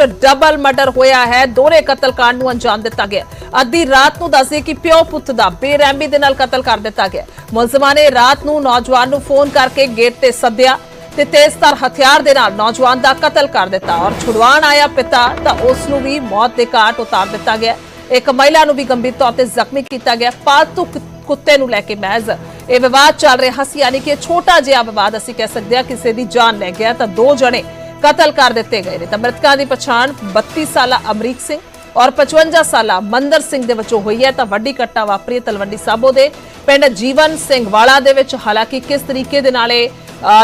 ਵਿੱਚ double murder ਹੋਇਆ ਹੈ। ਦੋਹਰੇ ਕਤਲकांड ਨੂੰ ਅੰਜਾਮ ਦਿੱਤਾ ਗਿਆ। ਅੱਧੀ ਰਾਤ ਨੂੰ ਦੱਸਦੇ ਕਿ ਪਿਓ ਪੁੱਤ ਦਾ ਬੇਰਹਿਮੀ ਦੇ ਨਾਲ ਕਤਲ ਕਰ ਦਿੱਤਾ ਗਿਆ। ਮੁਲਜ਼ਮਾਂ ਨੇ ਰਾਤ ਨੂੰ ਨੌਜਵਾਨ ਨੂੰ ਫੋਨ ਕਰਕੇ ਗੇਟ ਤੇ ਸੱਦਿਆ ਤੇ ਤੇਜ਼ਧਾਰ ਹਥਿਆਰ ਦੇ ਨਾਲ ਨੌਜਵਾਨ ਦਾ ਕਤਲ ਕਰ ਦਿੱਤਾ ਔਰ ਛੁਡਵਾਉਣ ਆਇਆ ਪਿਤਾ ਤਾਂ ਉਸ ਨੂੰ ਵੀ ਮੌਤ ਦੇ ਘਾਟ ਉਤਾਰ ਦਿੱਤਾ ਗਿਆ। ਇੱਕ ਮਹਿਲਾ ਨੂੰ ਵੀ ਗੰਭੀਰ ਤੌਰ ਤੇ ਜ਼ਖਮੀ ਕੀਤਾ ਗਿਆ। ਪਾਲਤੂ ਕੁੱਤੇ ਨੂੰ ਲੈ ਕੇ ਮਹਿਜ਼ ਇਹ ਵਿਵਾਦ ਚੱਲ ਰਿਹਾ ਸੀ, ਯਾਨੀ ਕਿ ਛੋਟਾ ਜਿਹਾ ਵਿਵਾਦ ਅਸੀਂ ਕਹਿ ਸਕਦੇ ਹਾਂ ਕਿਸੇ ਦੀ ਜਾਨ ਲੈ ਗਿਆ ਤਾਂ ਦੋ ਜਣੇ ਕਤਲ ਕਰ ਦਿੱਤੇ ਗਏ ਨੇ। ਤਾਂ ਮ੍ਰਿਤਕਾਂ ਦੀ ਪਛਾਣ 32 ਸਾਲਾ ਅਮਰੀਕ ਸਿੰਘ ਔਰ 55 ਸਾਲਾ ਮੰਦਰ ਸਿੰਘ ਦੇ ਵਿੱਚੋਂ ਹੋਈ ਹੈ। ਤਾਂ ਵੱਡੀ ਘਟਨਾ ਵਾਪਰੀ ਹੈ ਤਲਵੰਡੀ ਸਾਬੋ ਦੇ। ਪਿੰਡ ਜੀਵਨ ਸਿੰਘ ਵਾਲਾ ਦੇ ਵਿੱਚ ਹਾਲਾਂਕਿ ਕਿਸ ਤਰੀਕੇ ਦੇ ਨਾਲ ਇਹ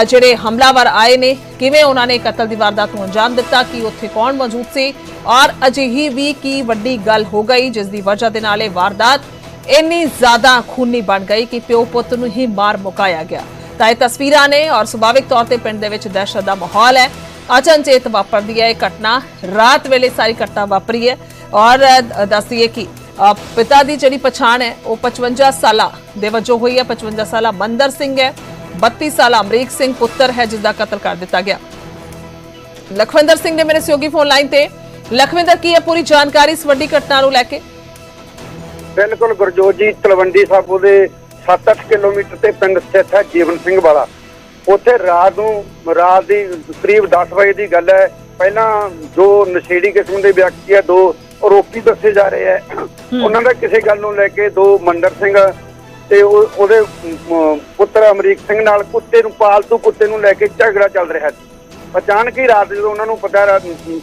ਜਿਹੜੇ ਹਮਲਾਵਰ ਆਏ ਨੇ, ਕਿਵੇਂ ਉਹਨਾਂ ਨੇ ਕਤਲ ਦੀ ਵਾਰਦਾਤ ਨੂੰ ਅੰਜਾਮ ਦਿੱਤਾ, ਕਿ ਉੱਥੇ ਕੌਣ ਮੌਜੂਦ ਸੀ ਔਰ ਅਜਿਹੀ ਵੀ ਕੀ ਵੱਡੀ ਗੱਲ ਹੋ ਗਈ, ਜਿਸ ਦੀ ਵਜ੍ਹਾ ਦੇ ਨਾਲ ਇਹ ਵਾਰਦਾਤ ਇੰਨੀ ਜ਼ਿਆਦਾ ਖੂਨੀ ਬਣ ਗਈ ਕਿ ਪਿਓ ਪੁੱਤ ਨੂੰ ਹੀ ਮਾਰ ਮੁਕਾਇਆ ਗਿਆ। ਤਾਂ ਇਹ ਤਸਵੀਰਾਂ ਨੇ ਔਰ ਸੁਭਾਵਿਕ ਤੌਰ ਤੇ ਪਿੰਡ ਦੇ ਵਿੱਚ ਦਹਿਸ਼ਤ ਦਾ ਮਾਹੌਲ ਹੈ। ਅਚਨਚੇਤ ਵਾਪਰਦੀ ਹੈ ਇਹ ਘਟਨਾ। ਰਾਤ ਵੇਲੇ ਸਾਰੀ ਘਟਨਾ ਵਾਪਰੀ ਹੈ। ਔਰ ਅ, ਦੱਸਦੀਏ ਕਿ ਪਿਤਾ ਦੀ ਜਿਹੜੀ ਪਛਾਣ ਹੈ ਉਹ 55 ਸਾਲਾ ਦੇ ਵਜੋਂ ਹੋਈ ਹੈ। 55 ਸਾਲਾ ਮੰਦਰ ਸਿੰਘ ਹੈ। 32 ਸਾਲਾ ਅਮਰੀਕ ਸਿੰਘ ਪੁੱਤਰ ਹੈ ਜਿਸ ਦਾ ਕਤਲ ਕਰ ਦਿੱਤਾ ਗਿਆ। ਲਖਵਿੰਦਰ ਸਿੰਘ ਨੇ ਮੇਰੇ ਸਹਿਯੋਗੀ ਫੋਨ ਲਾਈਨ ਤੇ। ਲਖਵਿੰਦਰ ਕੀ ਹੈ ਪੂਰੀ ਜਾਣਕਾਰੀ ਇਸ ਵੱਡੀ ਘਟਨਾ ਨੂੰ ਲੈ ਕੇ? ਬਿਲਕੁਲ ਗੁਰਜੋਤ ਜੀ ਤਲਵੰਡੀ ਸਾਬੋ ਦੇ 7-8 ਕਿਲੋਮੀਟਰ ਤੇ ਪਿੰਡ ਸਥਿਤ ਹੈ ਜੀਵਨ ਸਿੰਘ ਵਾਲਾ। ਉੱਥੇ ਰਾਤ ਨੂੰ ਰਾਤ ਦੀ ਕਰੀਬ 10 ਵਜੇ ਦੀ ਗੱਲ ਹੈ। ਪਹਿਲਾਂ ਦੋ ਨਸ਼ੇੜੀ ਕਿਸਮ ਦੇ ਵਿਅਕਤੀ ਆ ਦੋ ਆਰੋਪੀ ਦੱਸੇ ਜਾ ਰਹੇ ਹੈ। ਉਹਨਾਂ ਦਾ ਕਿਸੇ ਗੱਲ ਨੂੰ ਲੈ ਕੇ ਦੋ ਮੰਦਰ ਸਿੰਘ ਤੇ ਉਹ- ਉਹਦੇ ਪੁੱਤਰ ਅਮਰੀਕ ਸਿੰਘ ਨਾਲ ਕੁੱਤੇ ਨੂੰ ਪਾਲਤੂ ਕੁੱਤੇ ਨੂੰ ਲੈ ਕੇ ਝਗੜਾ ਚੱਲ ਰਿਹਾ ਸੀ। ਅਚਾਨਕ ਹੀ ਰਾਤ ਜਦੋਂ ਉਹਨਾਂ ਨੂੰ ਪਤਾ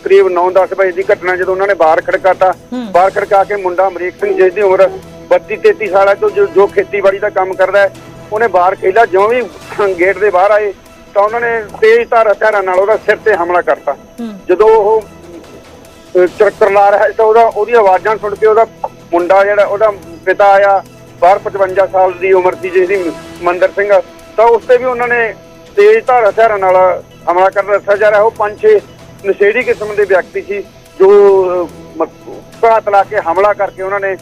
ਕਰੀਬ 9-10 ਵਜੇ ਦੀ ਘਟਨਾ ਜਦੋਂ ਉਹਨਾਂ ਨੇ ਬਾਹਰ ਖੜਕਾਤਾ ਬਾਹਰ ਖੜਕਾ ਕੇ ਮੁੰਡਾ ਅਮਰੀਕ ਸਿੰਘ ਜਿਸ ਦੀ ਉਮਰ 32-33 ਸਾਲਾਂ ਤੋਂ ਜੋ ਜੋ ਖੇਤੀਬਾੜੀ ਦਾ ਕੰਮ ਕਰਦਾ ਹੈ ਉਹਨੇ ਬਾਹਰ ਖੇਲਾ ਜਿਉਂ ਵੀ ਗੇਟ ਦੇ ਬਾਹਰ ਆਏ ਤਾਂ ਉਹਨਾਂ ਨੇ ਤੇਜ਼ ਧਾਰ ਹਥਿਆਰਾਂ ਨਾਲ ਉਹਦਾ ਸਿਰ ਤੇ ਹਮਲਾ ਕਰਤਾ। ਜਦੋਂ ਉਹ ਚਰਕਰ ਲਾ ਰਿਹਾ ਸੀ ਤਾਂ ਉਹਦਾ ਉਹਦੀ ਆਵਾਜ਼ਾਂ ਸੁਣ ਕੇ ਉਹਦਾ ਮੁੰਡਾ ਜਿਹੜਾ ਉਹਦਾ ਪਿਤਾ ਆਇਆ ਬਾਹਰ 55 ਸਾਲ ਦੀ ਉਮਰ ਸੀ ਜਿਸ ਦੀ ਮੰਦਰ ਸਿੰਘ ਤਾਂ ਉਸ ਤੇ ਵੀ ਉਹਨਾਂ ਨੇ ਤੇਜ਼ ਧਾਰ ਹਥਿਆਰਾਂ ਨਾਲ ਹਮਲਾ ਕਰਨ ਦੱਸਿਆ ਜਾ ਰਿਹਾ। ਉਹ ਪੰਜ ਛੇ ਨਸ਼ੇੜੀ ਕਿਸਮ ਦੇ ਵਿਅਕਤੀ ਸੀ ਜੋ ਘਾਤ ਲਾ ਕੇ ਹਮਲਾ ਕਰਕੇ ਉਹਨਾਂ ਨੇ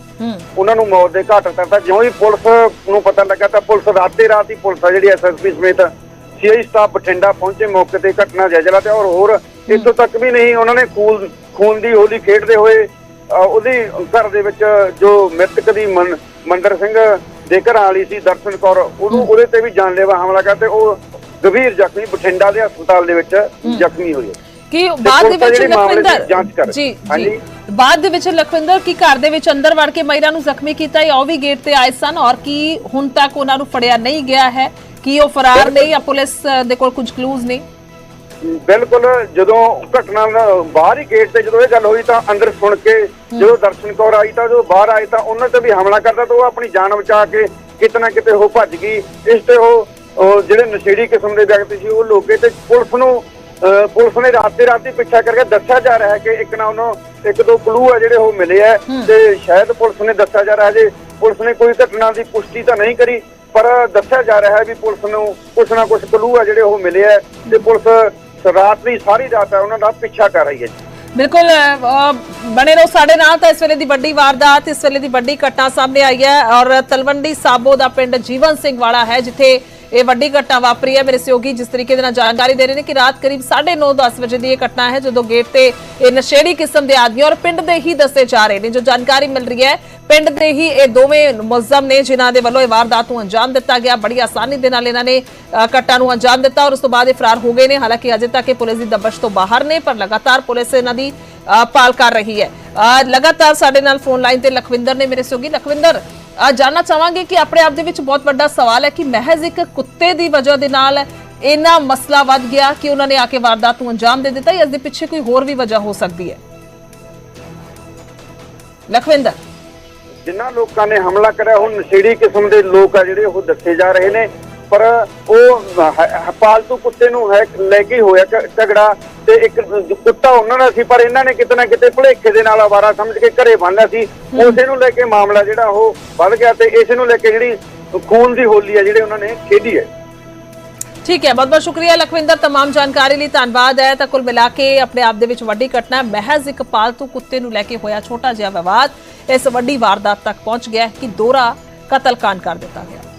ਉਹਨਾਂ ਨੂੰ ਮੌਤ ਦੇ ਘਾਟ ਉਤਾਰਤਾ। ਜਿਉਂ ਹੀ ਪੁਲਿਸ ਨੂੰ ਪਤਾ ਲੱਗਾ ਤਾਂ ਪੁਲਿਸ ਰਾਤੇ ਰਾਤ ਹੀ ਪੁਲਿਸ ਆ ਜਿਹੜੀ ਐਸਐਸਪੀ ਸਮੇਤ ਸੀਆਈ ਸਟਾਫ ਬਠਿੰਡਾ ਪਹੁੰਚੇ। ਮੌਕੇ ਤੇ ਘਟਨਾ ਜਾਇਜ਼ਾ ਲਿਆ ਤੇ ਔਰ ਹੋਰ ਇੱਥੋਂ ਤੱਕ ਵੀ ਨਹੀਂ ਉਹਨਾਂ ਨੇ ਖੂਨ ਖੂਨ ਦੀ ਹੋਲੀ ਖੇਡਦੇ ਹੋਏ ਉਹਦੀ ਘਰ ਦੇ ਵਿੱਚ ਜੋ ਮ੍ਰਿਤਕ ਦੀ ਮੰਦਰ ਸਿੰਘ ਦੇ ਘਰਾਂ ਵਾਲੀ ਸੀ ਦਰਸ਼ਨ ਕੌਰ ਉਹਨੂੰ ਉਹਦੇ ਤੇ ਵੀ ਜਾਨਲੇਵਾ ਹਮਲਾ ਕਰਤੇ ਉਹ ਗੰਭੀਰ ਜ਼ਖਮੀ ਬਠਿੰਡਾ ਦੇ ਹਸਪਤਾਲ ਦੇ ਵਿੱਚ ਜ਼ਖਮੀ ਹੋਏ। ਕਿ ਬਾਅਦ ਦੇ ਵਿੱਚ ਲਖਵਿੰਦਰ। ਜੀ। ਜੀ। ਬਾਅਦ ਦੇ ਵਿੱਚ ਲਖਵਿੰਦਰ ਕੀ ਘਰ ਦੇ ਵਿੱਚ ਅੰਦਰ ਵੜ ਕੇ ਮਹਿਲਾ ਨੂੰ ਜ਼ਖਮੀ ਕੀਤਾ ਜਾਂ ਉਹ ਵੀ ਗੇਟ ਤੇ ਆਏ ਸਨ ਔਰ ਕੀ ਹੁਣ ਤੱਕ ਉਹਨਾਂ ਨੂੰ ਫੜਿਆ ਨਹੀਂ ਗਿਆ ਹੈ? ਕੀ ਉਹ ਫਰਾਰ ਨੇ ਜਾਂ ਪੁਲਿਸ ਦੇ ਕੋਲ ਕੁਝ ਕਲੂਜ਼ ਨੇ? ਬਿਲਕੁਲ ਜਦੋਂ ਘਟਨਾ ਬਾਹਰ ਹੀ ਗੇਟ ਤੇ ਜਦੋਂ ਇਹ ਗੱਲ ਹੋਈ ਤਾਂ ਅੰਦਰ ਸੁਣ ਕੇ ਜਦੋਂ ਦਰਸ਼ਨ ਕੌਰ ਆਈ ਤਾਂ ਜਦੋਂ ਬਾਹਰ ਆਏ ਤਾਂ ਉਹਨਾਂ ਤੇ ਵੀ ਹਮਲਾ ਕਰਦਾ ਤਾਂ ਉਹ ਆਪਣੀ ਜਾਨ ਬਚਾ ਕੇ ਕਿਤੇ ਨਾ ਕਿਤੇ ਉਹ ਭੱਜ ਗਈ। ਇਸ ਤੇ ਉਹ ਜਿਹੜੇ ਨਸ਼ੇੜੀ ਕਿਸਮ ਦੇ ਵਿਅਕਤੀ ਸੀ ਉਹ ਲੋਕੇ ਤੇ ਪੁਲਿਸ ਨੂੰ ਪੁਲਿਸ ਨੇ ਰਾਤ ਦੇ ਰਾਤ ਹੀ ਪਿੱਛਾ ਕਰਕੇ ਦੱਸਿਆ ਜਾ ਰਿਹਾ ਹੈ ਕਿ ਇੱਕ ਨਾ ਉਹਨੂੰ ਇੱਕ ਦੋ ਕਲੂ ਆ ਜਿਹੜੇ ਉਹ ਮਿਲੇ ਆ ਤੇ ਸ਼ਾਇਦ ਪੁਲਿਸ ਨੇ ਦੱਸਿਆ ਜਾ ਰਿਹਾ ਹੈ ਜੇ ਪੁਲਿਸ ਨੇ ਕੋਈ ਘਟਨਾ ਦੀ ਪੁਸ਼ਟੀ ਤਾਂ ਨਹੀਂ ਕਰੀ ਪਰ ਦੱਸਿਆ ਜਾ ਰਿਹਾ ਹੈ ਵੀ ਪੁਲਿਸ ਨੂੰ ਕੁਛ ਨਾ ਕੁਛ ਕਲੂ ਆ ਜਿਹੜੇ ਉਹ ਮਿਲੇ ਆ ਤੇ ਪੁਲਿਸ ਰਾਤ ਦੀ ਸਾਰੀ ਰਾਤ ਹੈ ਉਹਨਾਂ ਦਾ ਪਿੱਛਾ ਕਰ ਰਹੀ ਹੈ ਬਿਲਕੁਲ ਬਣੇ ਰਹੋ ਸਾਡੇ ਨਾਲ ਤਾਂ ਇਸ ਵੇਲੇ ਦੀ ਵੱਡੀ ਵਾਰਦਾਤ ਇਸ ਵੇਲੇ ਦੀ ਵੱਡੀ ਘਟਨਾ ਸਾਹਮਣੇ ਆਈ ਹੈ ਔਰ ਤਲਵੰਡੀ ਸਾਬੋ ਦਾ ਪਿੰਡ ਜੀਵਨ ਸਿੰਘ ਵਾਲਾ ਹੈ ਜਿੱਥੇ ਇਹ ਵੱਡੀ ਘਟਨਾ ਵਾਪਰੀ ਹੈ ਮੇਰੇ ਸਹਿਯੋਗੀ ਜਿਸ ਤਰੀਕੇ ਦੇ ਨਾਲ ਜਾਣਕਾਰੀ ਦੇ ਰਹੇ ਨੇ ਕਿ ਰਾਤ ਕਰੀਬ 9:30 10 ਵਜੇ ਦੀ ਇਹ ਘਟਨਾ ਹੈ ਜਦੋਂ ਗੇਟ ਤੇ ਇਹ ਨਸ਼ੇੜੀ ਕਿਸਮ ਦੇ ਆਦਮੀ ਔਰ ਪਿੰਡ ਦੇ ਹੀ ਦੱਸੇ ਜਾ ਰਹੇ ਨੇ। ਜੋ ਜਾਣਕਾਰੀ ਮਿਲ ਰਹੀ ਹੈ ਪਿੰਡ ਦੇ ਹੀ ਇਹ ਦੋਵੇਂ ਮੁਲਜ਼ਮ ਨੇ ਜਿਨ੍ਹਾਂ ਦੇ ਵੱਲੋਂ ਇਹ ਵਾਰਦਾਤ ਨੂੰ ਅੰਜਾਮ ਦਿੱਤਾ ਗਿਆ। ਬੜੀ ਆਸਾਨੀ ਦੇ ਨਾਲ ਇਹਨਾਂ ਨੇ ਘਟਨਾ ਨੂੰ ਅੰਜਾਮ ਦਿੱਤਾ ਔਰ ਉਸ ਤੋਂ ਬਾਅਦ ਇਹ ਫਰਾਰ ਹੋ ਗਏ ਨੇ। ਹਾਲਾਂਕਿ ਅਜੇ ਤੱਕ ਇਹ ਪੁਲਿਸ ਦੀ ਦਬਸ਼ ਤੋਂ ਬਾਹਰ ਨੇ ਪਰ ਲਗਾਤਾਰ ਪੁਲਿਸ ਇਹਨਾਂ ਦੀ ਅ, ਭਾਲ ਕਰ ਰਹੀ ਹੈ। ਅ, ਲਗਾਤਾਰ ਸਾਡੇ ਨਾਲ ਫੋਨ ਲਾਈਨ ਤੇ ਲਖਵਿੰਦਰ ਨੇ। ਮੇਰੇ ਸਹਿਯੋਗੀ ਲਖਵਿੰਦਰ? ਅ, ਚਾਹਾਂਗੇ ਕਿ ਆਪਣੇ ਆਪ ਦੇ ਵਿੱਚ ਬਹੁਤ ਵੱਡਾ ਸਵਾਲ ਹੈ ਕਿ ਮਹਿਜ਼ ਇੱਕ ਕੁੱਤੇ ਦੀ ਵਜ੍ਹਾ ਦੇ ਨਾਲ ਇੰਨਾ ਮਸਲਾ ਵੱਧ ਗਿਆ ਕਿ ਉਹਨਾਂ ਨੇ ਆ ਕੇ ਵਾਰਦਾਤ ਨੂੰ ਅੰਜਾਮ ਦੇ ਦਿੱਤਾ ਇਸ ਦੇ ਪਿੱਛੇ ਕੋਈ ਹੋਰ ਵੀ ਵਜ੍ਹਾ ਹੋ ਸਕਦੀ ਹੈ? ਲਖਵਿੰਦਰ। ਜਿਨ੍ਹਾਂ ਲੋਕਾਂ ਨੇ ਹਮਲਾ ਕਰਿਆ ਉਹ ਨਸ਼ੇੜੀ ਕਿਸਮ ਦੇ ਲੋਕ ਆ ਜਿਹੜੇ ਉਹ ਦੱਸੇ ਜਾ ਰਹੇ ਨੇ ਪਰ ਉਹ ਪਾਲਤੂ ਕੁੱਤੇ ਨੂੰ ਹੈ ਲੈ ਕੇ ਹੋਇਆ ਝਗੜਾ ਤੇ ਇੱਕ ਕੁੱਤਾ ਉਹਨਾਂ ਦਾ ਸੀ ਪਰ ਇਹਨਾਂ ਨੇ ਕਿਤੇ ਨਾ ਕਿਤੇ ਭੁਲੇਖੇ ਦੇ ਨਾਲ ਆਵਾਰਾ ਸਮਝ ਕੇ ਘਰੇ ਬੰਨਿਆ ਸੀ। ਉਸੇ ਨੂੰ ਲੈ ਕੇ ਮਾਮਲਾ ਜਿਹੜਾ ਉਹ ਵੱਧ ਗਿਆ ਤੇ ਇਸ ਨੂੰ ਲੈ ਕੇ ਜਿਹੜੀ ਖੂਨ ਦੀ ਹੋਲੀ ਹੈ ਜਿਹੜੇ ਉਹਨਾਂ ਨੇ ਖੇਡੀ ਹੈ। ਠੀਕ ਹੈ ਬਹੁਤ ਬਹੁਤ ਸ਼ੁਕਰੀਆ ਲਖਵਿੰਦਰ। तमाम ਜਾਣਕਾਰੀ ਲਈ ਧੰਨਵਾਦ ਹੈ। ਤਾਂ ਕੁੱਲ ਮਿਲਾ ਕੇ ਆਪਣੇ ਆਪ ਦੇ ਵਿੱਚ ਵੱਡੀ ਘਟਨਾ ਮਹਿਜ਼ ਇੱਕ ਪਾਲਤੂ ਕੁੱਤੇ ਨੂੰ ਲੈ ਕੇ ਹੋਇਆ ਛੋਟਾ ਜਿਹਾ ਵਿਵਾਦ। ਇਸ ਵੱਡੀ ਵਾਰਦਾਤ ਤੱਕ ਪਹੁੰਚ ਗਿਆ ਕਿ ਦੋਰਾ ਕਤਲकांड ਕਰ ਦਿੱਤਾ ਗਿਆ।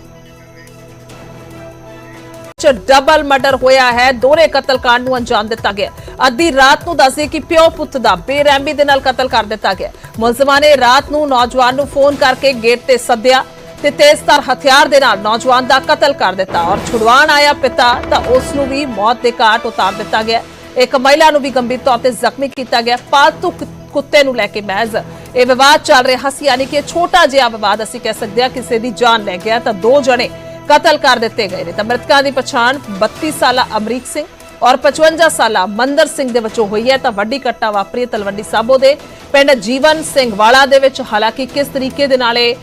ਚ ਡਬਲ ਮਰਡਰ ਹੋਇਆ ਹੈ। ਦੋਹਰੇ ਕਤਲकांड ਨੂੰ ਅੰਜਾਮ ਦਿੱਤਾ ਗਿਆ। ਅੱਧੀ ਰਾਤ ਨੂੰ ਦੱਸੇ ਕਿ ਪਿਓ ਪੁੱਤ ਦਾ ਬੇਰਹਿਮੀ ਦੇ ਨਾਲ ਕਤਲ ਕਰ ਦਿੱਤਾ ਗਿਆ। ਮੁਲਜ਼ਮਾਂ ਨੇ ਰਾਤ ਨੂੰ ਨੌਜਵਾਨ ਨੂੰ ਫੋਨ ਕਰਕੇ ਗੇਟ ਤੇ ਸੱਦਿਆ ਤੇ ਤੇਜ਼ਧਾਰ ਹਥਿਆਰ ਦੇ ਨਾਲ ਨੌਜਵਾਨ ਦਾ ਕਤਲ ਕਰ ਦਿੱਤਾ ਔਰ ਛੁਡਵਾਉਣ ਆਇਆ ਪਿਤਾ ਤਾਂ ਉਸ ਨੂੰ ਵੀ ਮੌਤ ਦੇ ਘਾਟ ਉਤਾਰ ਦਿੱਤਾ ਗਿਆ। ਇੱਕ ਮਹਿਲਾ ਨੂੰ ਵੀ ਗੰਭੀਰ ਤੌਰ ਤੇ ਜ਼ਖਮੀ ਕੀਤਾ ਗਿਆ। ਪਾਲਤੂ ਕੁੱਤੇ ਨੂੰ ਲੈ ਕੇ ਮਹਿਜ਼ ਇਹ ਵਿਵਾਦ ਚੱਲ ਰਿਹਾ ਸੀ, ਯਾਨੀ ਕਿ ਛੋਟਾ ਜਿਹਾ ਵਿਵਾਦ ਅਸੀਂ ਕਹਿ ਸਕਦੇ ਹਾਂ ਕਿਸੇ ਦੀ ਜਾਨ ਲੈ ਗਿਆ ਤਾਂ ਦੋ ਜਣੇ ਕਤਲ ਕਰ ਦਿੱਤੇ ਗਏ ਨੇ। ਤਾਂ ਮ੍ਰਿਤਕਾਂ ਦੀ ਪਛਾਣ 32 ਸਾਲਾ ਅਮਰੀਕ ਸਿੰਘ ਔਰ 55 ਸਾਲਾ ਮੰਦਰ ਸਿੰਘ ਦੇ ਵਿੱਚੋਂ ਹੋਈ ਹੈ। ਤਾਂ ਵੱਡੀ ਘਟਨਾ ਵਾਪਰੀ ਹੈ ਤਲਵੰਡੀ ਸਾਬੋ ਦੇ ਪਿੰਡ ਜੀਵਨ ਸਿੰਘ ਵਾਲਾ ਦੇ ਵਿੱਚ। ਹਾਲਾਂਕਿ ਕਿਸ ਤਰੀਕੇ ਦੇ ਨਾਲ ਇਹ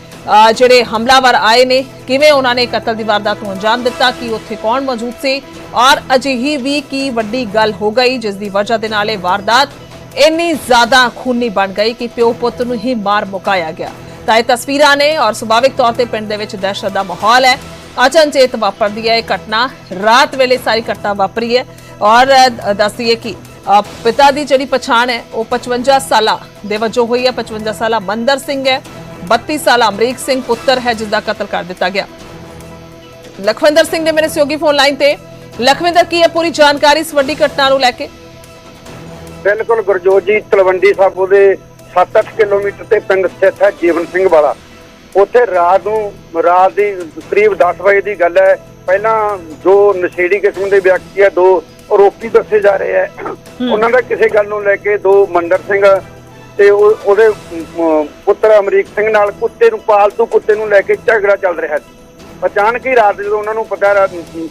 ਜਿਹੜੇ ਹਮਲਾਵਰ ਆਏ ਨੇ, ਕਿਵੇਂ ਉਹਨਾਂ ਨੇ ਕਤਲ ਦੀ ਵਾਰਦਾਤ ਨੂੰ ਅੰਜਾਮ ਦਿੱਤਾ, ਕਿ ਉੱਥੇ ਕੌਣ ਮੌਜੂਦ ਸੀ ਔਰ ਅਜਿਹੀ ਵੀ ਕੀ ਵੱਡੀ ਗੱਲ ਹੋ ਗਈ, ਜਿਸ ਦੀ ਵਜ੍ਹਾ ਦੇ ਨਾਲ ਇਹ ਵਾਰਦਾਤ ਇੰਨੀ ਜ਼ਿਆਦਾ ਖੂਨੀ ਬਣ ਗਈ ਕਿ ਪਿਓ ਪੁੱਤ ਨੂੰ ਹੀ ਮਾਰ ਮੁਕਾਇਆ ਗਿਆ। ਤਾਂ ਇਹ ਤਸਵੀਰਾਂ ਨੇ ਔਰ ਸੁਭਾਵਿਕ ਤੌਰ ਤੇ ਪਿੰਡ ਦੇ ਵਿੱਚ ਦਹਿਸ਼ਤ ਦਾ ਮਾਹੌਲ ਹੈ। ਅਚਨਚੇਤ ਵਾਪਰਦੀ ਹੈ ਇਹ ਘਟਨਾ। ਰਾਤ ਵੇਲੇ ਸਾਰੀ ਘਟਨਾ ਵਾਪਰੀ ਹੈ। ਔਰ ਅ, ਕਿ ਪਿਤਾ ਦੀ ਜਿਹੜੀ ਪਛਾਣ ਹੈ ਉਹ 55 ਸਾਲਾ ਦੇ ਵਜੋਂ ਹੋਈ ਹੈ। 55 ਸਾਲਾ ਮੰਦਰ ਸਿੰਘ ਹੈ 32 ਸਾਲਾ ਅਮਰੀਕ ਸਿੰਘ ਪੁੱਤਰ ਹੈ ਜਿਸ ਦਾ ਕਤਲ ਕਰ ਦਿੱਤਾ ਗਿਆ। ਲਖਵਿੰਦਰ ਸਿੰਘ ਨੇ ਮੇਰੇ ਸਹਿਯੋਗੀ ਫੋਨ ਲਾਈਨ ਤੇ। ਲਖਵਿੰਦਰ ਕੀ ਹੈ ਪੂਰੀ ਜਾਣਕਾਰੀ ਇਸ ਵੱਡੀ ਘਟਨਾ ਨੂੰ ਲੈ ਕੇ? ਬਿਲਕੁਲ ਗੁਰਜੋਤ ਜੀ ਤਲਵੰਡੀ ਸਾਬੋ ਦੇ 7-8 ਕਿਲੋਮੀਟਰ ਤੇ ਪਿੰਡ ਸਥਿਤ ਹੈ ਜੀਵਨ ਸਿੰਘ ਵਾਲਾ। ਉੱਥੇ ਰਾਤ ਨੂੰ ਰਾਤ ਦੀ ਕਰੀਬ 10 ਵਜੇ ਦੀ ਗੱਲ ਹੈ। ਪਹਿਲਾਂ ਜੋ ਨਸ਼ੇੜੀ ਕਿਸਮ ਦੇ ਵਿਅਕਤੀ ਹੈ ਦੋ ਆਰੋਪੀ ਦੱਸੇ ਜਾ ਰਹੇ ਹੈ। ਉਹਨਾਂ ਦਾ ਕਿਸੇ ਗੱਲ ਨੂੰ ਲੈ ਕੇ ਦੋ ਮੰਦਰ ਸਿੰਘ ਤੇ ਉਹ- ਉਹਦੇ ਪੁੱਤਰ ਅਮਰੀਕ ਸਿੰਘ ਨਾਲ ਕੁੱਤੇ ਨੂੰ ਪਾਲਤੂ ਕੁੱਤੇ ਨੂੰ ਲੈ ਕੇ ਝਗੜਾ ਚੱਲ ਰਿਹਾ ਸੀ ਅਚਾਨਕ ਹੀ ਰਾਤ ਜਦੋਂ ਉਹਨਾਂ ਨੂੰ ਪਤਾ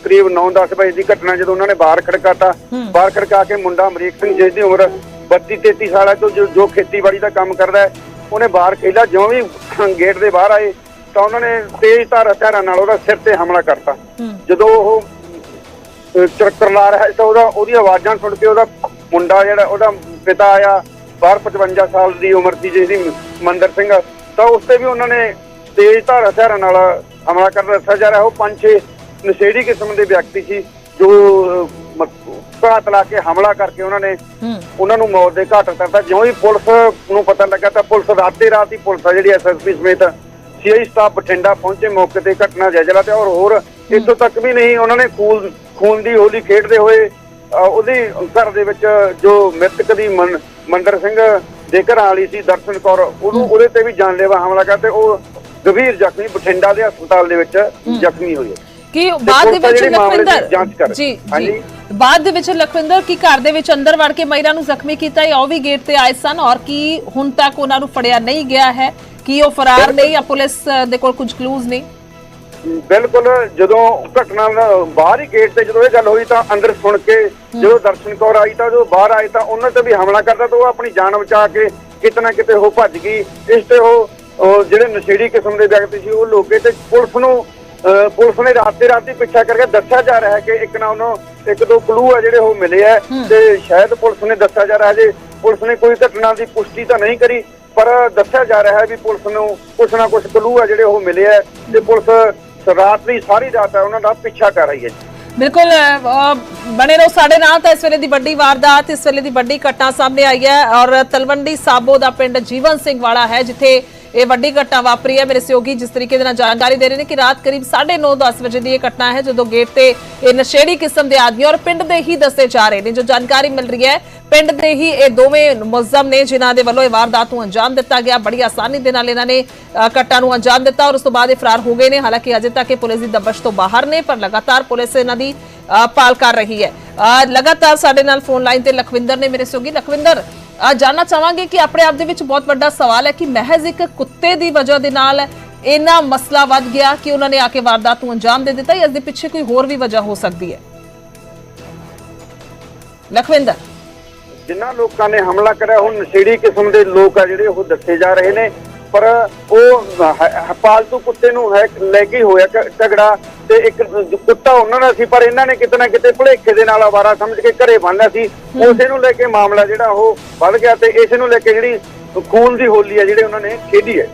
ਕਰੀਬ 9-10 ਵਜੇ ਦੀ ਘਟਨਾ ਜਦੋਂ ਉਹਨਾਂ ਨੇ ਬਾਹਰ ਖੜਕਾਤਾ ਬਾਹਰ ਖੜਕਾ ਕੇ ਮੁੰਡਾ ਅਮਰੀਕ ਸਿੰਘ ਜਿਸ ਦੀ ਉਮਰ 32-33 ਸਾਲ ਹੈ ਤੋਂ ਜੋ ਜੋ ਖੇਤੀਬਾੜੀ ਦਾ ਕੰਮ ਕਰਦਾ ਹੈ ਉਹਨੇ ਬਾਹਰ ਖੇਲਾ ਜਿਉਂ ਵੀ ਗੇਟ ਦੇ ਬਾਹਰ ਆਏ ਤਾਂ ਉਹਨਾਂ ਨੇ ਤੇਜ਼ ਧਾਰ ਹਥਿਆਰਾਂ ਨਾਲ ਉਹਦਾ ਸਿਰ ਤੇ ਹਮਲਾ ਕਰਤਾ। ਜਦੋਂ ਉਹ ਚੱਕਰ ਲਾ ਰਿਹਾ ਸੀ ਤਾਂ ਉਹਦਾ ਉਹਦੀ ਆਵਾਜ਼ਾਂ ਸੁਣ ਕੇ ਉਹਦਾ ਮੁੰਡਾ ਜਿਹੜਾ ਉਹਦਾ ਪਿਤਾ ਆਇਆ ਬਾਹਰ 55 ਸਾਲ ਦੀ ਉਮਰ ਦੀ ਜਿਹਦੀ ਮੰਦਰ ਸਿੰਘ ਤਾਂ ਉਸ ਤੇ ਵੀ ਉਹਨਾਂ ਨੇ ਤੇਜ਼ ਧਾਰ ਹਥਿਆਰਾਂ ਨਾਲ ਹਮਲਾ ਕਰ ਦੱਸਿਆ ਜਾ ਰਿਹਾ। ਉਹ ਪੰਜ ਛੇ ਨਸ਼ੇੜੀ ਕਿਸਮ ਦੇ ਵਿਅਕਤੀ ਸੀ ਜੋ ਘਾਤ ਲਾ ਕੇ ਹਮਲਾ ਕਰਕੇ ਉਹਨਾਂ ਨੇ ਉਹਨਾਂ ਨੂੰ ਮੌਤ ਦੇ ਘਾਟ ਉਤਾਰਤਾ। ਜਿਉਂ ਹੀ ਪੁਲਿਸ ਨੂੰ ਪਤਾ ਲੱਗਾ ਤਾਂ ਪੁਲਿਸ ਰਾਤੇ ਰਾਤ ਹੀ ਪੁਲਿਸ ਆ ਜਿਹੜੀ ਐਸਐਸਪੀ ਸਮੇਤ ਸੀਆਈ ਸਟਾਫ ਬਠਿੰਡਾ ਪਹੁੰਚੇ ਮੌਕੇ ਤੇ ਘਟਨਾ ਜਾਇਜ਼ਾ ਲਿਆ ਤੇ ਔਰ ਹੋਰ ਇੱਥੋਂ ਤੱਕ ਵੀ ਨਹੀਂ ਉਹਨਾਂ ਨੇ ਖੂਨ ਖੂਨ ਦੀ ਹੋਲੀ ਖੇਡਦੇ ਹੋਏ ਉਹਦੀ ਘਰ ਦੇ ਵਿੱਚ ਜੋ ਮ੍ਰਿਤਕ ਦੀ ਮੰਦਰ ਸਿੰਘ ਦੇ ਘਰਾਂ ਵਾਲੀ ਸੀ ਦਰਸ਼ਨ ਕੌਰ ਉਹਨੂੰ ਉਹਦੇ ਤੇ ਵੀ ਜਾਨਲੇਵਾ ਹਮਲਾ ਕਰਤੇ ਉਹ ਗੰਭੀਰ ਜ਼ਖਮੀ ਬਠਿੰਡਾ ਦੇ ਹਸਪਤਾਲ ਦੇ ਵਿੱਚ ਜ਼ਖਮੀ ਹੋਈ ਹੈ ਕਿ ਬਾਅਦ ਦੇ ਆ ਵਿੱਚ ਲਖਵਿੰਦਰ ਜੀ ਜੀ। ਬਾਅਦ ਦੇ ਵਿੱਚ ਲਖਵਿੰਦਰ ਕੀ ਘਰ ਦੇ ਵਿੱਚ ਅੰਦਰ ਵੜ ਕੇ ਮਹਿਲਾ ਨੂੰ ਜ਼ਖਮੀ ਕੀਤਾ ਹੈ ਉਹ ਵੀ ਗੇਟ ਤੇ ਆਏ ਸਨ ਔਰ ਕੀ ਹੁਣ ਤੱਕ ਉਹਨਾਂ ਨੂੰ ਫੜਿਆ ਨਹੀਂ ਗਿਆ ਹੈ? ਕੀ ਉਹ ਫਰਾਰ ਨੇ ਜਾਂ ਪੁਲਿਸ ਦੇ ਕੋਲ ਕੁਝ ਕਲੂਜ਼ ਨੇ? ਬਿਲਕੁਲ ਜਦੋਂ ਘਟਨਾ ਬਾਹਰ ਹੀ ਗੇਟ ਤੇ ਜਦੋਂ ਇਹ ਗੱਲ ਹੋਈ ਤਾਂ ਅੰਦਰ ਸੁਣ ਕੇ ਜਦੋਂ ਦਰਸ਼ਨ ਕੌਰ ਆਈ ਤਾਂ ਜਦੋਂ ਬਾਹਰ ਆਏ ਤਾਂ ਉਹਨਾਂ ਤੇ ਵੀ ਹਮਲਾ ਕਰਦਾ ਤਾਂ ਉਹ ਆਪਣੀ ਜਾਨ ਬਚਾ ਕੇ ਕਿਤੇ ਨਾ ਕਿਤੇ ਉਹ ਭੱਜ ਗਈ। ਇਸ ਤੇ ਉਹ ਜਿਹੜੇ ਨਸ਼ੇੜੀ ਕਿਸਮ ਦੇ ਵਿਅਕਤੀ ਸੀ ਉਹ ਲੋਕੇ ਤੇ ਪੁਲਿਸ ਨੂੰ ਪੁਲਿਸ ਨੇ ਰਾਤ ਦੇ ਰਾਤ ਪਿੱਛਾ ਕਰਕੇ ਦੱਸਿਆ ਜਾ ਰਿਹਾ ਹੈ ਕਿ ਇੱਕ ਨਾ ਉਹਨੂੰ ਇੱਕ ਦੋ ਕਲੂ ਆ ਜਿਹੜੇ ਉਹ ਮਿਲੇ ਆ ਤੇ ਸ਼ਾਇਦ ਪੁਲਿਸ ਨੇ ਦੱਸਿਆ ਜਾ ਰਿਹਾ ਜੇ ਪੁਲਿਸ ਨੇ ਕੋਈ ਘਟਨਾ ਦੀ ਪੁਸ਼ਟੀ ਤਾਂ ਨਹੀਂ ਕਰੀ ਪਰ ਦੱਸਿਆ ਜਾ ਰਿਹਾ ਹੈ ਵੀ ਪੁਲਿਸ ਨੂੰ ਕੁਛ ਨਾ ਕੁਛ ਕਲੂ ਆ ਜਿਹੜੇ ਉਹ ਮਿਲੇ ਆ ਤੇ ਪੁਲਿਸ ਰਾਤ ਦੀ ਸਾਰੀ ਰਾਤ ਹੈ ਉਹਨਾਂ ਦਾ ਪਿੱਛਾ ਕਰ ਰਹੀ ਹੈ ਜੀ। ਬਿਲਕੁਲ ਬਣੇ ਰਹੋ ਸਾਡੇ ਨਾਲ ਤਾਂ ਇਸ ਵੇਲੇ ਦੀ ਵੱਡੀ ਵਾਰਦਾਤ ਇਸ ਵੇਲੇ ਦੀ ਵੱਡੀ ਘਟਨਾ ਸਾਹਮਣੇ ਆਈ ਹੈ ਔਰ ਤਲਵੰਡੀ ਸਾਬੋ ਦਾ ਪਿੰਡ ਜੀਵਨ ਸਿੰਘ ਵਾਲਾ ਹੈ ਜਿੱਥੇ ਇਹ ਵੱਡੀ ਘਟਨਾ ਵਾਪਰੀ ਹੈ। ਮੇਰੇ ਸਹਿਯੋਗੀ ਜਿਸ ਤਰੀਕੇ ਦੇ ਨਾਲ ਜਾਣਕਾਰੀ ਦੇ ਰਹੇ ਨੇ ਕਿ ਰਾਤ ਕਰੀਬ 9:30 10 ਵਜੇ ਦੀ ਇਹ ਘਟਨਾ ਹੈ, ਜਦੋਂ ਗੇਟ ਤੇ ਇਹ ਨਸ਼ੇੜੀ ਕਿਸਮ ਦੇ ਆਦਮੀ ਔਰ ਪਿੰਡ ਦੇ ਹੀ ਦੱਸੇ ਜਾ ਰਹੇ ਨੇ। ਜੋ ਜਾਣਕਾਰੀ ਮਿਲ ਰਹੀ ਹੈ ਪਿੰਡ ਦੇ ਹੀ ਇਹ ਦੋਵੇਂ ਮੁਲਜ਼ਮ ਨੇ ਜਿਨ੍ਹਾਂ ਦੇ ਵੱਲੋਂ ਇਹ ਵਾਰਦਾਤ ਨੂੰ ਅੰਜਾਮ ਦਿੱਤਾ ਗਿਆ। ਬੜੀ ਆਸਾਨੀ ਦੇ ਨਾਲ ਇਹਨਾਂ ਨੇ ਅ, ਘਟਨਾ ਨੂੰ ਅੰਜਾਮ ਦਿੱਤਾ ਔਰ ਉਸ ਤੋਂ ਬਾਅਦ ਇਹ ਫਰਾਰ ਹੋ ਗਏ ਨੇ। ਹਾਲਾਂਕਿ ਅਜੇ ਤੱਕ ਇਹ ਪੁਲਿਸ ਦੀ ਦਬਸ਼ ਤੋਂ ਬਾਹਰ ਨੇ ਪਰ ਲਗਾਤਾਰ ਪੁਲਿਸ ਇਹਨਾਂ ਦੀ ਅ, ਪਾਲ ਕਰ ਰਹੀ ਹੈ। ਲਗਾਤਾਰ ਸਾਡੇ ਨਾਲ ਫੋਨ ਲਾਈਨ ਤੇ ਲਖਵਿੰਦਰ ਨੇ ਮੇਰੇ ਸਹਿਯੋਗੀ। ਲਖਵਿੰਦਰ ਅ, ਜਾਣਨਾ ਚਾਹਾਂਗੇ ਕਿ ਆਪਣੇ ਆਪ ਦੇ ਵਿੱਚ ਬਹੁਤ ਵੱਡਾ ਸਵਾਲ ਹੈ ਕਿ ਮਹਿਜ਼ ਇੱਕ ਕੁੱਤੇ ਦੀ ਵਜ੍ਹਾ ਦੇ ਨਾਲ ਇੰਨਾ ਮਸਲਾ ਵੱਧ ਗਿਆ ਕਿ ਉਹਨਾਂ ਨੇ ਆ ਕੇ ਵਾਰਦਾਤ ਨੂੰ ਅੰਜਾਮ ਦੇ ਦਿੱਤਾ ਇਸ ਦੇ ਪਿੱਛੇ ਕੋਈ ਹੋਰ ਵੀ ਵਜ੍ਹਾ ਹੋ ਸਕਦੀ ਹੈ। ਲਖਵਿੰਦਰ। ਜਿਨ੍ਹਾਂ ਲੋਕਾਂ ਨੇ ਹਮਲਾ ਕਰਿਆ ਉਹ ਨਸ਼ੇੜੀ ਕਿਸਮ ਦੇ ਲੋਕ ਆ ਜਿਹੜੇ ਉਹ ਦੱਸੇ ਜਾ ਰਹੇ ਨੇ। ਪਰ ਉਹ ਪਾਲਤੂ ਕੁੱਤੇ ਨੂੰ ਹੈ ਲੈ ਕੇ ਹੋਇਆ ਝਗੜਾ ਤੇ ਇੱਕ ਕੁੱਤਾ ਉਹਨਾਂ ਦਾ ਸੀ ਪਰ ਇਹਨਾਂ ਨੇ ਕਿਤੇ ਨਾ ਕਿਤੇ ਭੁਲੇਖੇ ਦੇ ਨਾਲ ਆਵਾਰਾ ਸਮਝ ਕੇ ਘਰੇ ਬੰਨ ਲਿਆ ਸੀ। ਉਸੇ ਨੂੰ ਲੈ ਕੇ ਮਾਮਲਾ ਜਿਹੜਾ ਉਹ ਵੱਧ ਗਿਆ ਤੇ ਇਸੇ ਨੂੰ ਲੈ ਕੇ ਜਿਹੜੀ ਖੂਨ ਦੀ ਹੋਲੀ ਹੈ ਜਿਹੜੇ ਉਹਨਾਂ ਨੇ ਖੇਡੀ ਹੈ।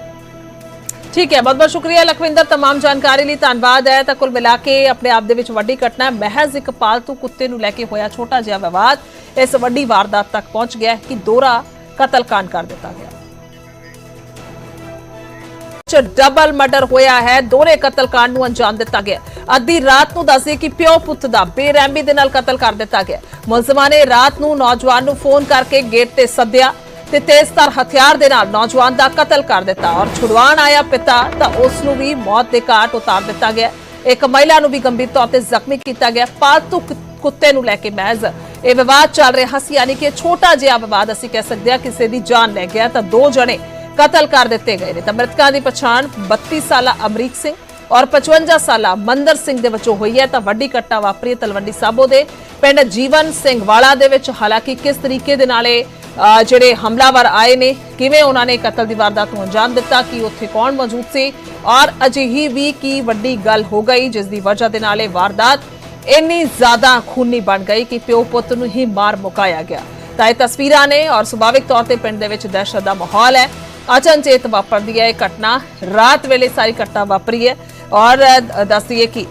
ਠੀਕ ਹੈ ਬਹੁਤ ਬਹੁਤ ਸ਼ੁਕਰੀਆ ਲਖਵਿੰਦਰ तमाम ਜਾਣਕਾਰੀ ਲਈ ਧੰਨਵਾਦ ਹੈ। ਤਾਂ ਕੁੱਲ ਮਿਲਾ ਕੇ ਆਪਣੇ ਆਪ ਦੇ ਵਿੱਚ ਵੱਡੀ ਘਟਨਾ ਮਹਿਜ਼ ਇੱਕ ਪਾਲਤੂ ਕੁੱਤੇ ਨੂੰ ਲੈ ਕੇ ਹੋਇਆ ਛੋਟਾ ਜਿਹਾ ਵਿਵਾਦ। ਇਸ ਵੱਡੀ ਵਾਰਦਾਤ ਤੱਕ ਪਹੁੰਚ ਗਿਆ ਕਿ ਦੋਰਾ ਕਤਲकांड ਕਰ ਦਿੱਤਾ ਗਿਆ। ਚ ਡਬਲ ਮਰਡਰ ਹੋਇਆ ਹੈ। ਦੋਰੇ ਕਤਲकांड ਨੂੰ ਅੰਜਾਮ ਦਿੱਤਾ ਗਿਆ। ਅੱਧੀ ਰਾਤ ਨੂੰ ਦੱਸਦੇ ਕਿ ਪਿਓ ਪੁੱਤ ਦਾ ਬੇਰਹਿਮੀ ਦੇ ਨਾਲ ਕਤਲ ਕਰ ਦਿੱਤਾ ਗਿਆ। ਮੁਲਜ਼ਮਾਂ ਨੇ ਰਾਤ ਨੂੰ ਨੌਜਵਾਨ ਨੂੰ ਫੋਨ ਕਰਕੇ ਗੇਟ ਤੇ ਸੱਦਿਆ। ਤੇ ਤੇਜ਼ਧਾਰ ਹਥਿਆਰ ਦੇ ਨਾਲ ਨੌਜਵਾਨ ਦਾ ਕਤਲ ਕਰ ਦਿੱਤਾ ਔਰ ਛੁਡਵਾਉਣ ਆਇਆ ਪਿਤਾ ਤਾਂ ਉਸ ਨੂੰ ਵੀ ਮੌਤ ਦੇ ਘਾਟ ਉਤਾਰ ਦਿੱਤਾ ਗਿਆ। ਇੱਕ ਮਹਿਲਾ ਨੂੰ ਵੀ ਗੰਭੀਰ ਤੌਰ ਤੇ ਜ਼ਖਮੀ ਕੀਤਾ ਗਿਆ। ਪਾਲਤੂ ਕੁੱਤੇ ਨੂੰ ਲੈ ਕੇ ਮਹਿਜ਼ ਇਹ ਵਿਵਾਦ ਚੱਲ ਰਿਹਾ ਸੀ, ਯਾਨੀ ਕਿ ਛੋਟਾ ਜਿਹਾ ਵਿਵਾਦ ਅਸੀਂ ਕਹਿ ਸਕਦੇ ਹਾਂ, ਕਿਸੇ ਦੀ ਜਾਨ ਲੈ ਗਿਆ ਤਾਂ ਦੋ ਜਣੇ ਕਤਲ ਕਰ ਦਿੱਤੇ ਗਏ ਨੇ। ਤਾਂ ਮ੍ਰਿਤਕਾਂ ਦੀ ਪਛਾਣ 32 ਸਾਲਾ ਅਮਰੀਕ ਸਿੰਘ ਔਰ 55 ਸਾਲਾ ਮੰਦਰ ਸਿੰਘ ਦੇ ਵਿੱਚੋਂ ਹੋਈ ਹੈ। ਤਾਂ ਵੱਡੀ ਘਟਨਾ ਵਾਪਰੀ ਹੈ ਤਲਵੰਡੀ ਸਾਬੋ ਦੇ। ਪਿੰਡ ਜੀਵਨ ਸਿੰਘ ਵਾਲਾ ਦੇ ਵਿੱਚ ਹਾਲਾਂਕਿ ਕਿਸ ਤਰੀਕੇ ਦੇ ਨਾਲ ਇਹ ਜਿਹੜੇ ਹਮਲਾਵਰ ਆਏ ਨੇ ਕਿਵੇਂ ਉਹਨਾਂ ਨੇ ਕਤਲ ਦੀ ਵਾਰਦਾਤ ਨੂੰ ਅੰਜਾਮ ਦਿੱਤਾ ਕਿ ਉੱਥੇ ਕੌਣ ਮੌਜੂਦ ਸੀ? ਔਰ ਅਜਿਹੀ ਵੀ ਕੀ ਵੱਡੀ ਗੱਲ ਹੋ ਗਈ ਜਿਸ ਦੀ ਵਜ੍ਹਾ ਦੇ ਨਾਲ ਇਹ ਵਾਰਦਾਤ ਇੰਨੀ ਜ਼ਿਆਦਾ ਖੂਨੀ ਬਣ ਗਈ ਕਿ ਪਿਓ ਪੁੱਤ ਨੂੰ ਹੀ ਮਾਰ ਮੁਕਾਇਆ ਗਿਆ। ਤਾਂ ਇਹ ਤਸਵੀਰਾਂ ਨੇ ਔਰ ਸੁਭਾਵਿਕ ਤੌਰ ਤੇ ਪਿੰਡ ਦੇ ਵਿੱਚ ਦਹਿਸ਼ਤ ਦਾ ਮਾਹੌਲ ਹੈ। ਅਚਨਚੇਤ ਵਾਪਰਦੀ ਹੈ ਇਹ ਘਟਨਾ। ਰਾਤ ਵੇਲੇ ਸਾਰੀ ਘਟਨਾ ਵਾਪਰੀ ਹੈ। ਔਰ ਅ, ਦੱਸ ਕਿ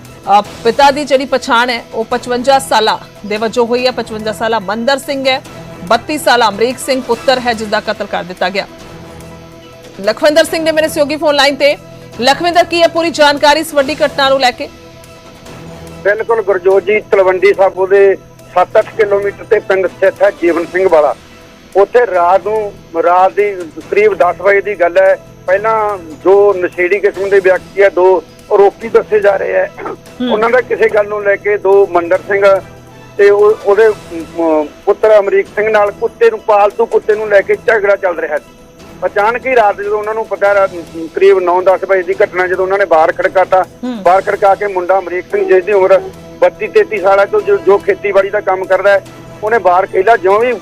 ਪਿਤਾ ਦੀ ਜਿਹੜੀ ਪਛਾਣ ਹੈ ਉਹ 55 ਸਾਲਾ ਦੇ ਵਜੋਂ ਹੋਈ ਹੈ। 55 ਸਾਲਾ ਮੰਦਰ ਸਿੰਘ ਹੈ। 32 ਸਾਲਾ ਅਮਰੀਕ ਸਿੰਘ ਪੁੱਤਰ ਹੈ ਜਿਸ ਦਾ ਕਤਲ ਕਰ ਦਿੱਤਾ ਗਿਆ। ਲਖਵਿੰਦਰ ਸਿੰਘ ਨੇ ਮੇਰੇ ਸਹਿਯੋਗੀ ਫੋਨ ਲਾਈਨ ਤੇ। ਲਖਵਿੰਦਰ ਕੀ ਹੈ ਪੂਰੀ ਜਾਣਕਾਰੀ ਇਸ ਵੱਡੀ ਘਟਨਾ ਨੂੰ ਲੈ ਕੇ? ਬਿਲਕੁਲ ਗੁਰਜੋਤ ਜੀ ਤਲਵੰਡੀ ਸਾਬੋ ਦੇ 7-8 ਕਿਲੋਮੀਟਰ ਤੇ ਪਿੰਡ ਸਥਿਤ ਹੈ ਜੀਵਨ ਸਿੰਘ ਵਾਲਾ। ਉੱਥੇ ਰਾਤ ਨੂੰ ਰਾਤ ਦੀ ਕਰੀਬ 10 ਵਜੇ ਦੀ ਗੱਲ ਹੈ ਪਹਿਲਾਂ ਦੋ ਨਸ਼ੇੜੀ ਕਿਸਮ ਦੇ ਵਿਅਕਤੀ ਆ ਦੋ ਆਰੋਪੀ ਦੱਸੇ ਜਾ ਰਹੇ ਹੈ। ਉਹਨਾਂ ਦਾ ਕਿਸੇ ਗੱਲ ਨੂੰ ਲੈ ਕੇ ਦੋ ਮੰਦਰ ਸਿੰਘ ਤੇ ਉਹ- ਉਹਦੇ ਪੁੱਤਰ ਅਮਰੀਕ ਸਿੰਘ ਨਾਲ ਕੁੱਤੇ ਨੂੰ ਪਾਲਤੂ ਕੁੱਤੇ ਨੂੰ ਲੈ ਕੇ ਝਗੜਾ ਚੱਲ ਰਿਹਾ ਸੀ। ਅਚਾਨਕ ਹੀ ਰਾਤ ਜਦੋਂ ਉਹਨਾਂ ਨੂੰ ਪਤਾ ਕਰੀਬ 9-10 ਵਜੇ ਦੀ ਘਟਨਾ ਜਦੋਂ ਉਹਨਾਂ ਨੇ ਬਾਹਰ ਖੜਕਾਤਾ ਬਾਹਰ ਖੜਕਾ ਕੇ ਮੁੰਡਾ ਅਮਰੀਕ ਸਿੰਘ ਜਿਸ ਦੀ ਉਮਰ 32-33 ਸਾਲ ਤੋਂ ਜੋ ਖੇਤੀਬਾੜੀ ਦਾ ਕੰਮ ਕਰਦਾ ਹੈ ਉਹਨੇ ਬਾਹਰ ਕਹਿਲਾ ਜਿਉਂ ਵੀ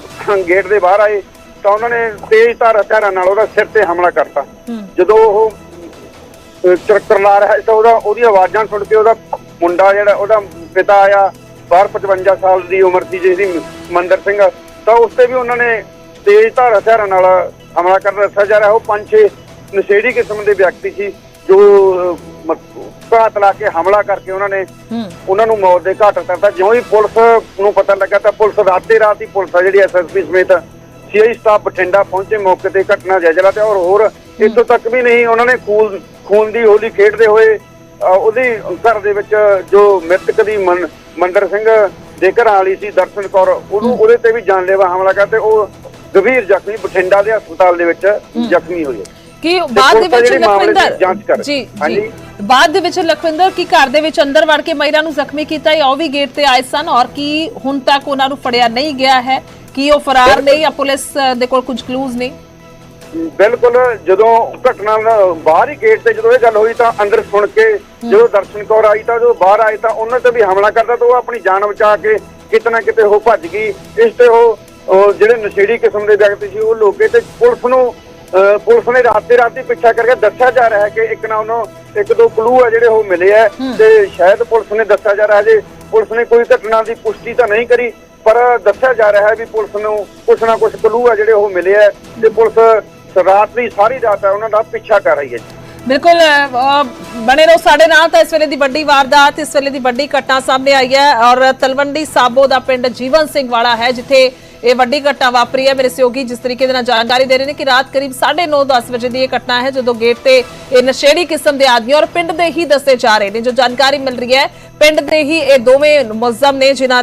ਗੇਟ ਦੇ ਬਾਹਰ ਆਏ ਤਾਂ ਉਹਨਾਂ ਨੇ ਤੇਜ਼ ਧਾਰ ਹਥਿਆਰਾਂ ਨਾਲ ਉਹਦਾ ਸਿਰ ਤੇ ਹਮਲਾ ਕਰਤਾ। ਜਦੋਂ ਉਹ ਚਰਕਰ ਲਾ ਰਿਹਾ ਤਾਂ ਉਹਦਾ ਉਹਦੀਆਂ ਆਵਾਜ਼ਾਂ ਸੁਣ ਕੇ ਉਹਦਾ ਮੁੰਡਾ ਜਿਹੜਾ ਉਹਦਾ ਪਿਤਾ ਆਇਆ ਬਾਹਰ 55 ਸਾਲ ਦੀ ਉਮਰ ਸੀ ਜਿਸ ਦੀ ਮੰਦਰ ਸਿੰਘ ਤਾਂ ਉਸ ਤੇ ਵੀ ਉਹਨਾਂ ਨੇ ਤੇਜ਼ ਧਾਰ ਹਥਿਆਰਾਂ ਨਾਲ ਹਮਲਾ ਕਰਨ ਦੱਸਿਆ ਜਾ ਰਿਹਾ। ਉਹ ਪੰਜ ਛੇ ਨਸ਼ੇੜੀ ਕਿਸਮ ਦੇ ਵਿਅਕਤੀ ਸੀ ਜੋ ਘਾਤ ਲਾ ਕੇ ਹਮਲਾ ਕਰਕੇ ਉਹਨਾਂ ਨੇ ਉਹਨਾਂ ਨੂੰ ਮੌਤ ਦੇ ਘਾਟ ਕਰਤਾ। ਜਿਉਂ ਹੀ ਪੁਲਿਸ ਨੂੰ ਪਤਾ ਲੱਗਾ ਤਾਂ ਪੁਲਿਸ ਰਾਤੇ ਰਾਤ ਹੀ ਪੁਲਿਸ ਆ ਜਿਹੜੀ ਐਸਐਸਪੀ ਸਮੇਤ ਸੀਆਈ ਸਟਾਫ ਬਠਿੰਡਾ ਪਹੁੰਚੇ। ਮੌਕੇ ਤੇ ਘਟਨਾ ਜਾਇਜ਼ਾ ਲਿਆ ਤੇ ਔਰ ਹੋਰ ਇੱਥੋਂ ਤੱਕ ਵੀ ਨਹੀਂ ਉਹਨਾਂ ਨੇ ਖੂਨ ਖੂਨ ਦੀ ਹੋਲੀ ਖੇਡਦੇ ਹੋਏ ਉਹਦੀ ਘਰ ਦੇ ਵਿੱਚ ਜੋ ਮ੍ਰਿਤਕ ਦੀ ਮਨ- ਮੰਦਰ ਸਿੰਘ ਦੇ ਘਰ ਵਾਲੀ ਸੀ ਦਰਸ਼ਨ ਕੌਰ ਉਹਨੂੰ ਉਹਦੇ ਤੇ ਵੀ ਜਾਨਲੇਵਾ ਹਮਲਾ ਕਰਤੇ ਉਹ ਗੰਭੀਰ ਜ਼ਖਮੀ ਬਠਿੰਡਾ ਦੇ ਹਸਪਤਾਲ ਦੇ ਵਿੱਚ ਜ਼ਖਮੀ ਹੋਏ ਕਿ ਬਾਅਦ ਦੇ ਵਿੱਚ ਲਖਵਿੰਦਰ? ਜਾਂਚ ਕਰ ਰਹੀ। ਜੀ। ਜੀ। ਬਾਅਦ ਦੇ ਵਿੱਚ ਲਖਵਿੰਦਰ ਕੀ ਘਰ ਦੇ ਵਿੱਚ ਅੰਦਰ ਵੜ ਕੇ ਮਹਿਲਾ ਨੂੰ ਜ਼ਖਮੀ ਕੀਤਾ ਜਾਂ ਉਹ ਵੀ ਗੇਟ ਤੇ ਆਏ ਸਨ ਔਰ ਕੀ ਹੁਣ ਤੱਕ ਉਹਨਾਂ ਨੂੰ ਫੜਿਆ ਨਹੀਂ ਗਿਆ ਹੈ? ਕੀ ਉਹ ਫਰਾਰ ਨੇ ਜਾਂ ਪੁਲਿਸ ਦੇ ਕੋਲ ਕੁਝ ਕਲੂਜ਼ ਨੇ? ਬਿਲਕੁਲ ਜਦੋਂ ਘਟਨਾ ਬਾਹਰ ਹੀ ਗੇਟ ਤੇ ਜਦੋਂ ਇਹ ਗੱਲ ਹੋਈ ਤਾਂ ਅੰਦਰ ਸੁਣ ਕੇ ਜਦੋਂ ਦਰਸ਼ਨ ਕੌਰ ਆਈ ਤਾਂ ਜਦੋਂ ਬਾਹਰ ਆਏ ਤਾਂ ਉਹਨਾਂ ਤੇ ਵੀ ਹਮਲਾ ਕਰਦਾ ਤਾਂ ਉਹ ਆਪਣੀ ਜਾਨ ਬਚਾ ਕੇ ਕਿਤੇ ਨਾ ਕਿਤੇ ਉਹ ਭੱਜ ਗਈ। ਇਸ ਤੇ ਉਹ ਜਿਹੜੇ ਨਸ਼ੇੜੀ ਕਿਸਮ ਦੇ ਵਿਅਕਤੀ ਸੀ ਉਹ ਲੋਕੇ ਤੇ ਪੁਲਿਸ ਨੂੰ ਪੁਲਿਸ ਨੇ ਰਾਤ ਦੇ ਰਾਤ ਹੀ ਪਿੱਛਾ ਕਰਕੇ ਦੱਸਿਆ ਜਾ ਰਿਹਾ ਹੈ ਕਿ ਇੱਕ ਨਾ ਉਹਨੂੰ ਇੱਕ ਦੋ ਕਲੂ ਆ ਜਿਹੜੇ ਉਹ ਮਿਲੇ ਆ ਤੇ ਸ਼ਾਇਦ ਪੁਲਿਸ ਨੇ ਦੱਸਿਆ ਜਾ ਰਿਹਾ ਜੇ ਪੁਲਿਸ ਨੇ ਕੋਈ ਘਟਨਾ ਦੀ ਪੁਸ਼ਟੀ ਤਾਂ ਨਹੀਂ ਕਰੀ ਪਰ ਦੱਸਿਆ ਜਾ ਰਿਹਾ ਹੈ ਵੀ ਪੁਲਿਸ ਨੂੰ ਕੁਛ ਨਾ ਕੁਛ ਕਲੂ ਆ ਜਿਹੜੇ ਉਹ ਮਿਲੇ ਆ ਤੇ ਪੁਲਿਸ ਰਾਤ ਦੀ ਸਾਰੀ ਰਾਤ ਹੈ, ਉਹਨਾਂ ਦਾ ਪਿੱਛਾ ਕਰ ਰਹੀ ਹੈ ਜੀ। ਬਿਲਕੁਲ ਬਣੇ ਰਹੋ ਸਾਡੇ ਨਾਲ ਤਾਂ ਇਸ ਵੇਲੇ ਦੀ ਵੱਡੀ ਵਾਰਦਾਤ, ਇਸ ਵੇਲੇ ਦੀ ਵੱਡੀ ਘਟਨਾ ਸਾਹਮਣੇ ਆਈ ਹੈ ਔਰ ਤਲਵੰਡੀ ਸਾਬੋ ਦਾ ਪਿੰਡ ਜੀਵਨ ਸਿੰਘ ਵਾਲਾ ਹੈ, ਜਿੱਥੇ ਇਹ ਵੱਡੀ ਘਟਨਾ ਵਾਪਰੀ ਹੈ। ਮੇਰੇ ਸਹਿਯੋਗੀ ਜਿਸ ਤਰੀਕੇ ਦੇ ਨਾਲ ਜਾਣਕਾਰੀ ਦੇ ਰਹੇ ਨੇ ਕਿ ਰਾਤ ਕਰੀਬ 9:30 10 ਵਜੇ ਦੀ ਇਹ ਘਟਨਾ ਹੈ, ਜਦੋਂ ਗੇਟ ਤੇ ਇਹ ਨਸ਼ੇੜੀ ਕਿਸਮ ਦੇ ਆਦਮੀ ਔਰ ਪਿੰਡ ਦੇ ਹੀ ਦੱਸੇ ਜਾ ਰਹੇ ਨੇ। ਜੋ ਜਾਣਕਾਰੀ ਮਿਲ ਰਹੀ ਹੈ, ਪਿੰਡ ਦੇ ਹੀ ਇਹ ਦੋਵੇਂ ਮੁਲਜ਼ਮ ਨੇ ਜਿਨ੍ਹਾਂ ਦੇ